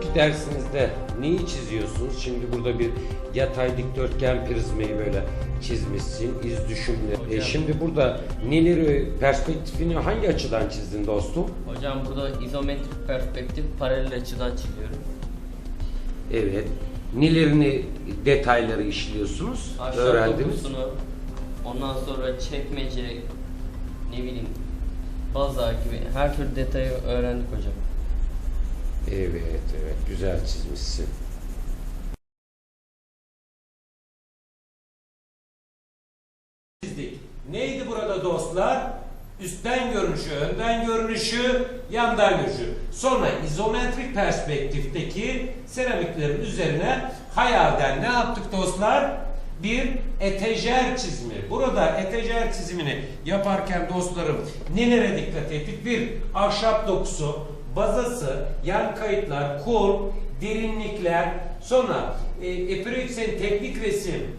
İzometrik dersinizde neyi çiziyorsunuz? Şimdi burada bir yatay dikdörtgen prizmayı böyle çizmişsin, iz düşümlü. E, şimdi burada neleri perspektifini hangi açıdan çizdin dostum? Hocam burada izometrik perspektif paralel açıdan çiziyorum. Evet. Nelerini detayları işliyorsunuz? Aşağı Öğrendiniz. dokusunu, ondan sonra çekmece, ne bileyim baza gibi her türlü detayı öğrendik hocam. Evet, evet. Güzel çizmişsin. Neydi burada dostlar? Üstten görünüşü, önden görünüşü, yandan görünüşü. Sonra izometrik perspektifteki seramiklerin üzerine hayalden ne yaptık dostlar? Bir etejer çizimi. Burada etejer çizimini yaparken dostlarım nelere dikkat ettik? Bir, ahşap dokusu, bazası, yan kayıtlar, kol, derinlikler, sonra e, teknik resim,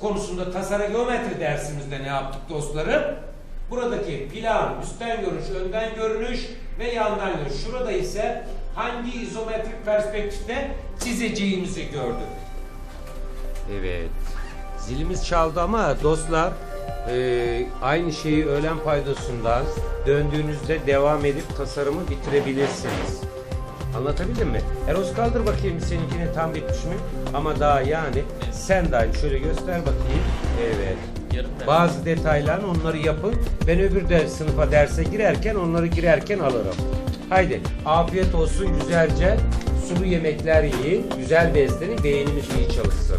konusunda tasarım geometri dersimizde ne yaptık dostlarım? Buradaki plan, üstten görünüş, önden görünüş ve yandan görünüş. Şurada ise hangi izometrik perspektifte çizeceğimizi gördük. Evet. Zilimiz çaldı ama dostlar e, aynı şeyi öğlen paydasından döndüğünüzde devam edip tasarımı bitirebilirsiniz. Anlatabildim mi? Eros kaldır bakayım seninkini tam bitmiş mi? Ama daha yani sen de aynı şöyle göster bakayım. Evet. Bazı detaylar onları yapın. Ben öbür de sınıfa derse girerken onları girerken alırım. Haydi afiyet olsun güzelce sulu yemekler yiyin. Güzel beslenin beynimiz iyi çalışsın.